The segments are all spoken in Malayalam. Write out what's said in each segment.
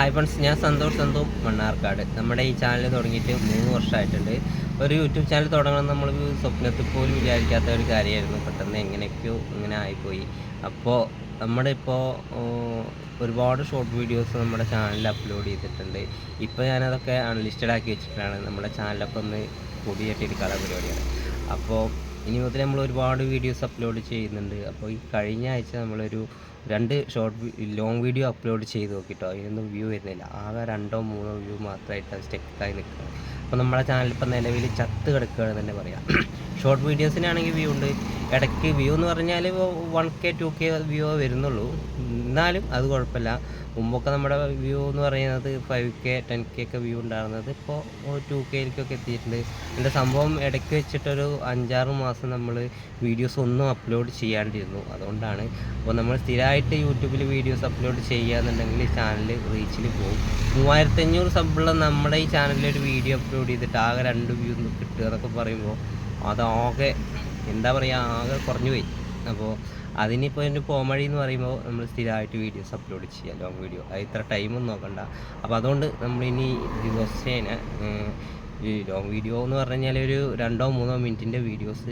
ഹായ് ഫ്രണ്ട്സ് ഞാൻ സന്തോഷ് സന്തു മണ്ണാർക്കാട്. നമ്മുടെ ഈ ചാനൽ തുടങ്ങിയിട്ട് മൂന്ന് വർഷമായിട്ടുണ്ട്. ഒരു യൂട്യൂബ് ചാനൽ തുടങ്ങണം നമ്മൾ സ്വപ്നത്തിൽ പോലും വിചാരിക്കാത്ത ഒരു കാര്യമായിരുന്നു. പെട്ടെന്ന് എങ്ങനെയൊക്കെയോ ഇങ്ങനെ ആയിപ്പോയി. അപ്പോൾ നമ്മുടെ ഇപ്പോൾ ഒരുപാട് ഷോർട്ട് വീഡിയോസ് നമ്മുടെ ചാനലിൽ അപ്ലോഡ് ചെയ്തിട്ടുണ്ട്. ഇപ്പോൾ ഞാനതൊക്കെ അൺലിസ്റ്റഡ് ആക്കി വെച്ചിട്ടാണ് നമ്മുടെ ചാനലൊക്കെ ഒന്ന് പൊടിയെട്ടിരിക്കാനുള്ള പരിപാടിയാണ്. അപ്പോൾ ഇനി മുതൽ നമ്മൾ ഒരുപാട് വീഡിയോസ് അപ്ലോഡ് ചെയ്യുന്നുണ്ട്. അപ്പോൾ ഈ കഴിഞ്ഞ ആഴ്ച നമ്മളൊരു രണ്ട് ഷോർട്ട് ലോങ് വീഡിയോ അപ്ലോഡ് ചെയ്ത് നോക്കിട്ടോ. അതിനൊന്നും വ്യൂ വരുന്നില്ല. ആകെ രണ്ടോ മൂന്നോ വ്യൂ മാത്രമായിട്ട് അത് സ്റ്റെക്കായി നിൽക്കുന്നത്. അപ്പോൾ നമ്മുടെ ചാനൽ നിലവിൽ ചത്ത് കിടക്കുകയാണെന്ന് തന്നെ പറയാം. ഷോർട്ട് വീഡിയോസിനാണെങ്കിൽ വ്യൂ ഉണ്ട്. ഇടയ്ക്ക് വ്യൂ എന്ന് പറഞ്ഞാൽ one K two K view വരുന്നുള്ളൂ. എന്നാലും അത് കുഴപ്പമില്ല. മുമ്പൊക്കെ നമ്മുടെ വ്യൂ എന്ന് പറയുന്നത് ഫൈവ് കെ ടെൻ കെ ഒക്കെ വ്യൂ ഉണ്ടായിരുന്നത് ഇപ്പോൾ ടു കെയിലേക്കൊക്കെ എത്തിയിട്ടുണ്ട്. എന്റെ സംഭവം ഇടയ്ക്ക് വെച്ചിട്ടൊരു അഞ്ചാറ് മാസം നമ്മൾ വീഡിയോസ് ഒന്നും അപ്ലോഡ് ചെയ്യാണ്ടിരുന്നു. അതുകൊണ്ടാണ് അപ്പോൾ നമ്മൾ സ്ഥിരമായിട്ട് യൂട്യൂബിൽ വീഡിയോസ് അപ്ലോഡ് ചെയ്യുകയെന്നുണ്ടെങ്കിൽ ഈ ചാനൽ റീച്ചിൽ പോകും. മൂവായിരത്തഞ്ഞൂറ് സബുള്ള നമ്മുടെ ഈ ചാനലിൽ ഒരു വീഡിയോ അപ്ലോഡ് ചെയ്തിട്ട് ആകെ രണ്ട് വ്യൂ കിട്ടുക എന്നൊക്കെ പറയുമ്പോൾ അതാകെ എന്താ പറയുക ആകെ കുറഞ്ഞു പോയി. അപ്പോൾ അതിനിപ്പോൾ എന്റെ പോമഴി എന്ന് പറയുമ്പോൾ നമ്മൾ സ്ഥിരമായിട്ട് വീഡിയോസ് അപ്ലോഡ് ചെയ്യുക ലോങ് വീഡിയോ അത് ഇത്ര ടൈമൊന്നും നോക്കണ്ട. അപ്പോൾ അതുകൊണ്ട് നമ്മളിനി ദിവസേന ഈ ലോങ് വീഡിയോ എന്ന് പറഞ്ഞു കഴിഞ്ഞാൽ ഒരു രണ്ടോ മൂന്നോ മിനിറ്റിന്റെ വീഡിയോസ്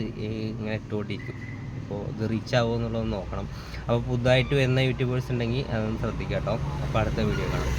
ഇങ്ങനെ ഇട്ടുകൊണ്ടിരിക്കും. അപ്പോൾ ഇത് റീച്ച് ആവുമോ എന്നുള്ളത് നോക്കണം. അപ്പോൾ പുതുതായിട്ട് വരുന്ന യൂട്യൂബേഴ്സ് ഉണ്ടെങ്കിൽ അതൊന്ന് ശ്രദ്ധിക്കാം കേട്ടോ അപ്പോൾ അടുത്ത വീഡിയോ കാണാം.